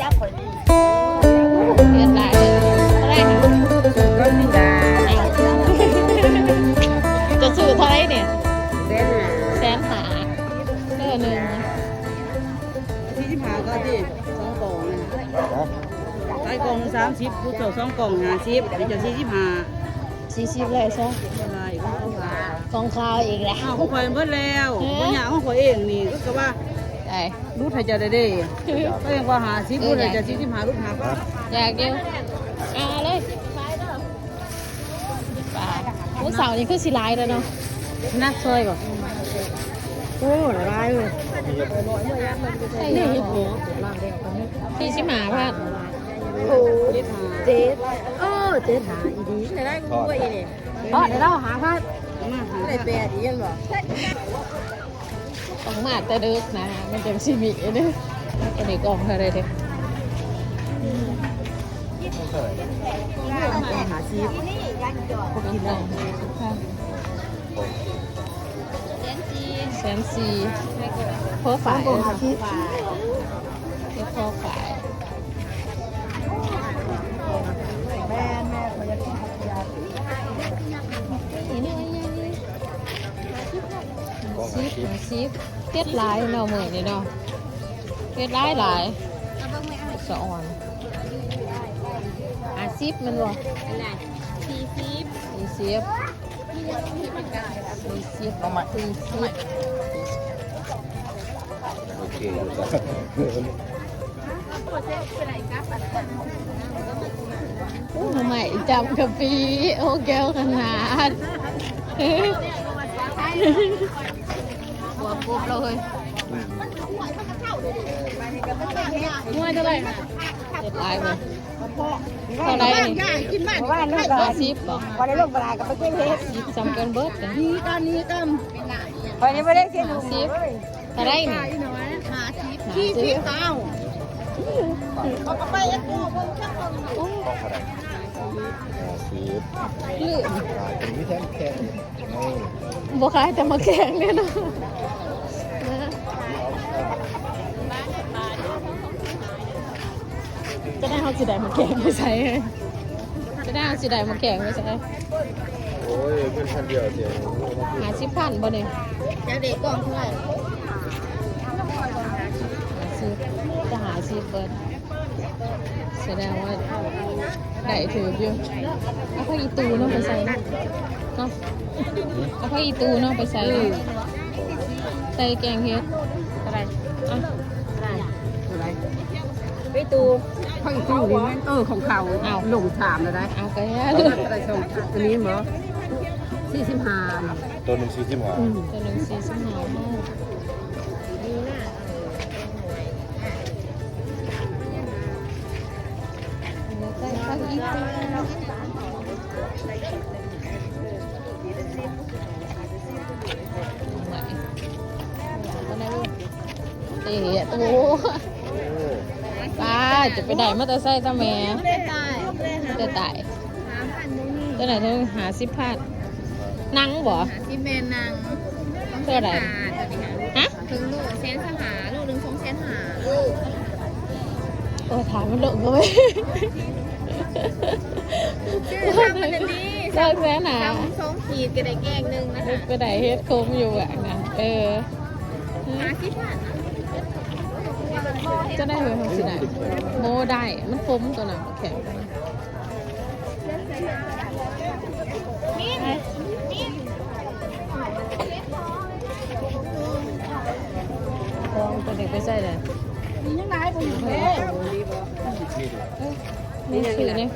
จับคนเรียนได้เลยเท่าไรคะก็มีดาจะซื้อเท่าไรเนี่ยเด่นแสนหาเออหนึ่งที่ที่มาก็ที่สองกล่องนะใส่กล่องสามสิบผู้เจ้าสองกล่องห้าสิบเดี๋ยวจะสี่สิบห้าสี่สิบเลยใช่อะไรก็เขาว่าของข้าวอีกแล้วอ้าวเขาคอยเบิดแล้วบางอยางเขาคอยเองนี่ก็ว่า ไอ้รูดให้จะได้เด้ก็ยังว่าหาสิบรูดให้จะสี่สิบห้ารูดหาก็อยากเดียวอ่าเลยปลาผู้สาวนี่คือสีลายแล้วเนาะนักซอยก่อนโอ้ละลายเลยนี่พี่ชิหมาพัดโอ้ยี่ห้าเจ๊เออเจ๊หาอีดีแต่ได้กูไปเนี่ยอ๋อเดี๋ยวเราหาพัดมาหาได้แปดอียังบ่ ต้องมาแต่ดึกนะมันจังชิมิเด้ออันนี้กล่องเท่าไรเด้อหาสิบพวกกินได้แสนสี่เพราะฝ่ายให้พ่อฝ่าย ซิปซิปเก็ดลายเนาะมือนี่เนาะเก็ดลายหลายสะอ่อนอาซิปมันบ่สี่สิบมีซิปมีซิปมีซิปโอเคอยู่จ้ะโอ้ทำไมจำกะปีโอ้แก้วขนาด หัวปุ๊บเลยมวยเท่าไหร่ค่ะเจ็ดลายเลยเท่าไหร่นี่กินบ้านว่าลูกห้าสิบบ่วันนี้ลูกปลากับไปกินเห็ดสิบสำกันเบิดเลยนี่กันนี่กันวันนี้ไม่ได้กินห้าสิบเท่าไหร่นี่อีน้อยหาสิบห้ายี่สิสิบบเก้าเขาก็ไปเอ็กโม่เบิ่งจักค นต้องอะไรสีบลืมเป็นวิธีแค่โอ้บ่ขายแต่มาแข่งเนี่ยนะจะได้เอาสิได้มาแข่งไปใส่จะได้เอาสิได้มาแข่งไปใส่โอ้ยเป็นพันเดียวเดียวหาสิพันบ่เนี่ยจะเด็กกล่องเท่าไหร่จะหาสิเบิด แสดงว่าได้ถืออยู่เอาผ้าอีตูเนาะไปใส่เนาะเนาะเอาผ้าอีตูเนาะไปใส่เนาะใส่แกงเฮ็ดอะไรอะอะไรไปตูข้าวอีตู้นี่เออของเขาลงถามแล้วได้เอาไปแย่อะเลยไรชมอันนี้เหรอสี่สิบห้าตัวหนึ่งสี่สิบห้าตัวหนึ่งสี่สิบห้า เตะตัวป้าจะไปได้มาแต่ไส้ตาแม่ได้ตายจะตายสามพันนี่ตัวไหนต้องหาสิบพันนังบ่หาสิแม่นางเท่าไหร่ฮะถึงลูกแสนสหาลูกหนึ่งสองแสนหาโอ้ถามมันหลงก็ไม่ ชื่อทำมันนี้เลิกแล้วนะทำสองขีดก็ได้แกงหนึ่งนะคะไปไหนเฮ็ดโคมอยู่อะนะเออหาสิบพันจะได้เลยทำสิได้โมได้มันคมตัวหนังแข็งกองตัวเด็กไปใส่เลยมียังไงผมอยู่เลย นี่ชื่อนี่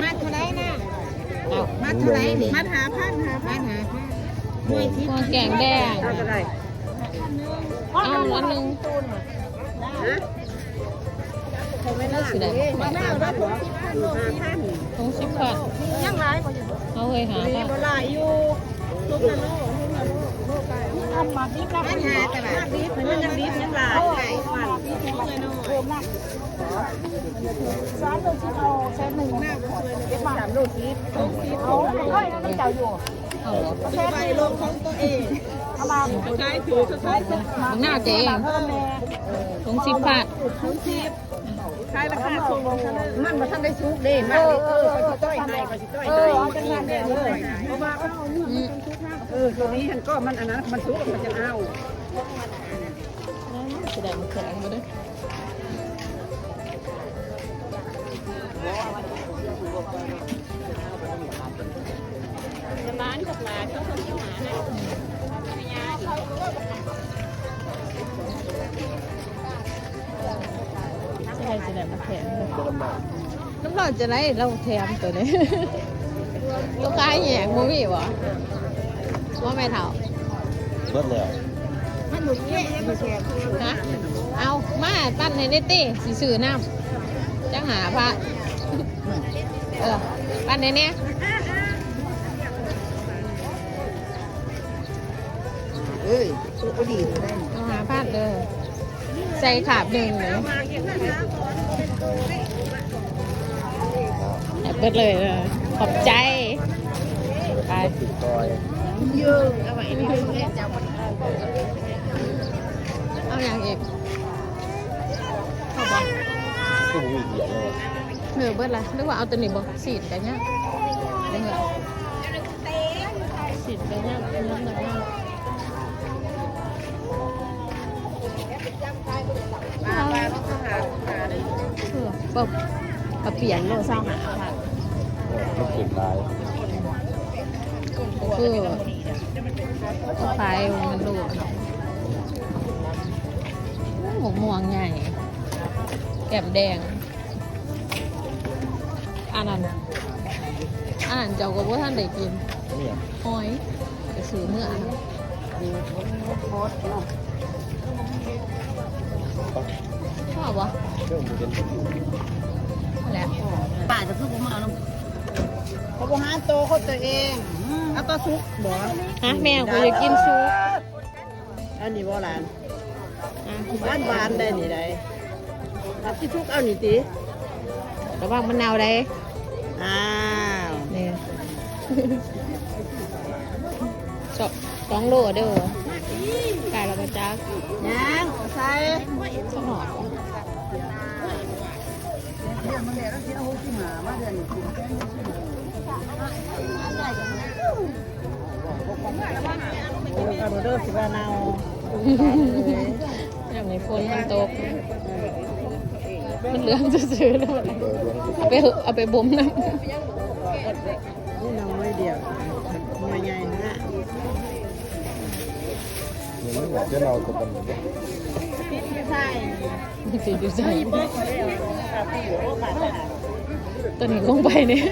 มาเท่าไรนะเอามาเท่าไรนี่มาหาพันหาพันหาพันหน่วยที่พวงแกงแดงก็ได้เอาอันหนึงไม่ได้สิได้มาแม่เอาได้ผมสิบพันโลสิบพันตรงสิบพันยังไรบ่อยู่เขาเคยหามีป่ะบ่หลายอยู่ทุกนาโลทุกนาโลโลไก่ทำมาดิบปัญหาตลาดดิบมันยังดิบยังหลายไก่ปันดิบเลยเนาะโคมนัก สามโลสิบเอาแสนหนึ่งหน้าก็สวยเลยสามโลสิบสองสิบเอาเฮ้ยน้ำเจ้าอยู่เอาเหรอใบลงของตัวเองเอามาใช้ถือใช้มึงหน้าเจ๊เองถุงสิบบาทใช้ราคาส่งมันมาทันได้ซุกเด้มาเออก็ต้อยให้ก็สิต้อยให้จังนั้นเด้อเพราะว่าอืมเออตัวนี้มันก็มันอันนั้นมันซุกมันจะเอาแสดงมาแข็งมาด้วย ร้านกับร้อนะใช่แสดงมาแข็งน้ำหลอดจะได้เราแถมตัวนี้ตัวกายแหงมูมี่บ่ว่าแม่เฒ่าเบิดแล้วมันหนุนแค่ไม่แช่ฮะเอามาปั้นในได้ตีสีสื่อน้ำจังหาพระ เออปั้นในเนี้ยเอ้ยซุกดีได้เอาหาพระเด้อใส่ขาบหนึ่งเลยแอบเบิดเลยเด้อขอบใจ ไปติดคอยเยอะเอาไว้นี่เล่นเจ้าเอาอย่างอีกเอาบ่ ก็มีเหยียบเลย เหนือเบิดละนึกว่าเอาตัวนี้บ่สีดกันเนี่ยเดี๋ยวเหรอสีดกันเนี่ยน้ำหนักมากมาไปก็หาหาได้เออแบบเอาเปลี่ยนโลเศร้าหาค่ะมันขึ้นลายคือคล้ายมันลูกหมกม่วงใหญ่แก้มแดง อันนั้นอันนั้นเจ้าก็บ่ท่านได้กินเนี่ยหอยไปซื้อเมื่อนะโคตรเนาะชอบวะเรื่องมันเป็นนั่นแหละป่าจะซื้อผมมาเอาน้เขาบอกหาโตเขาตัวเองเอาตัวซุกบ่ฮะแม่กูจะกินซุปอันนี้บ่หลานอะบ้านหวานได้นี่ได้เอาที่ซุกเอานี่ติระวังมะนาวได้ อ้าวนี่สองสองโลเด้อไก่เราไปจักยังใส่สมอเดี๋ยวมันเดี๋ยวเราสิเอาหกสิบห้ามาเดือนนี้โอ้ยกระโดดเด้อสิว่าเนาอย่างนี้ฝนมันตก มันเหลืองซื่อๆแล้วเบอร์ดวงเอาไปเหอะเอาไปบ่มน้นี่น้อยเดียวไม่ใหญ่นะนี่มันอยากจะเราตัวกันแบบนี้ไม่ใช่ำมันจะอยู่ใจเบิกมาแล้วค่ะพี่โอ้ขาดอาหารตัวนี้ลงไปเนี่ย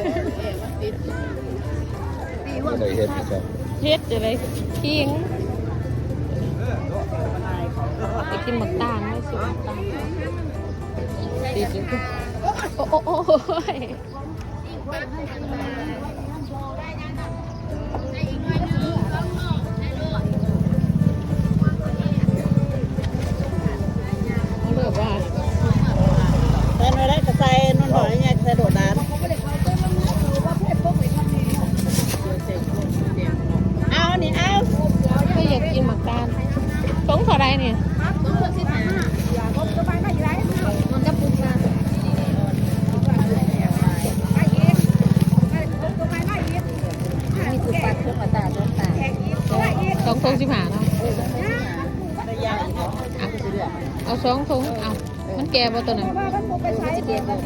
ไม่ได้เห็นอีกแล้วเฮ็ดจะไรคิงไปกินหมักตาลไม่สิหมักตาล ติดอยู่โอ้โอ้โอ้ยเขาเลือกว่าใส่ไม่ได้ก็ใส่นวลหอยเนี่ยใส่โดดน้ำเอานี่เอาไม่อยากกินหมักตาล งเท่าไรเนี่ยนี่คือปัดเครื่องมาตาต้นตาสองทงสิบหาเนาะระยะอีกอะเอาสองทงเอามันแก่บ่ตัวนั้น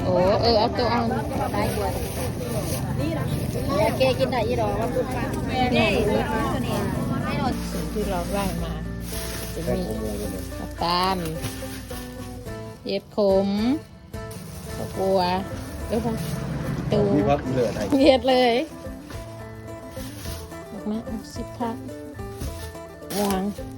โอ้เออเอาตัวเอาได้กว่านี่แกกินได้ยี่ดอกว่าคุณป้าแม่นี่ตัวนี้ให้หน่อยที่เราได้มา จะแค่มีโมโมเลยเนี่ยน้ำตาลเห็ดขมข้าวบัวเดี๋ยวพอตูมีพักเหลือไหนเห็ดเลยดอกไม้สิบพักวางสิบพัก